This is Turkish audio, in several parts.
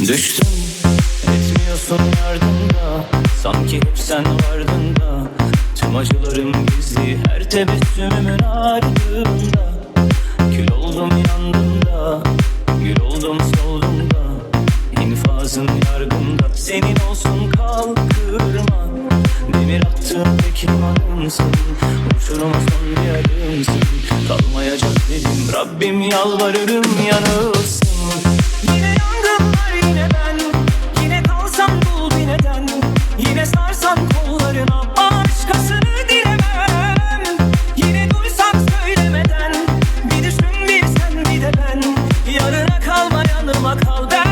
Düştüm. Etmiyorsun yardımda Sanki hep sen vardın da. Tüm acılarım gizli. Her tebessümümün ardında. Kül oldum yandım Gül oldum soldum da İnfazın yargında Senin olsun kalkırma. Demir attığım tek limanımsın. Uçuruma son bir adımsın Kalmayacak dedim. Rabbim yalvarırım yanılsın yanıma kal Ben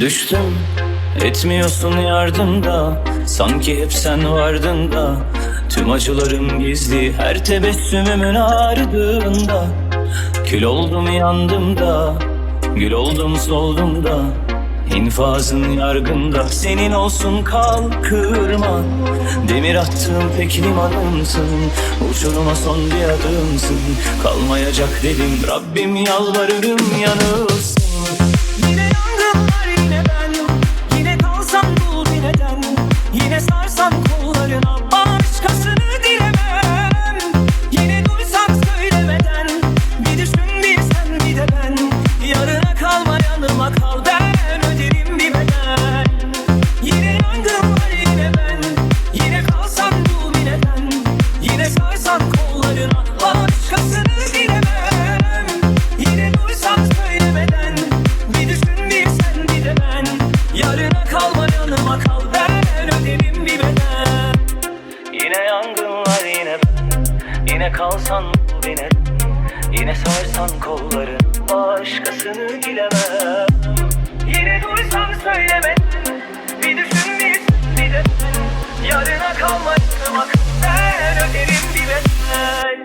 Düştüm etmiyorsun yardımda Sanki hep sen vardın da. Tüm acılarım gizli her tebessümümün ardında. Kül oldum yandım da. Gül oldum soldum da. İnfazın yargında Senin olsun kalkırma. Demir attığım tek limanımsın Uçuruma son bir adımsın. Kalmayacak dedim Rabbim yalvarırım yanılsın kalsan neden Yine sarsan kolların Başkasını dilemem Yine duysan söylemeden Bir düşün bir bir de Yarına kalma yanıma kal Ben öderim bir bedel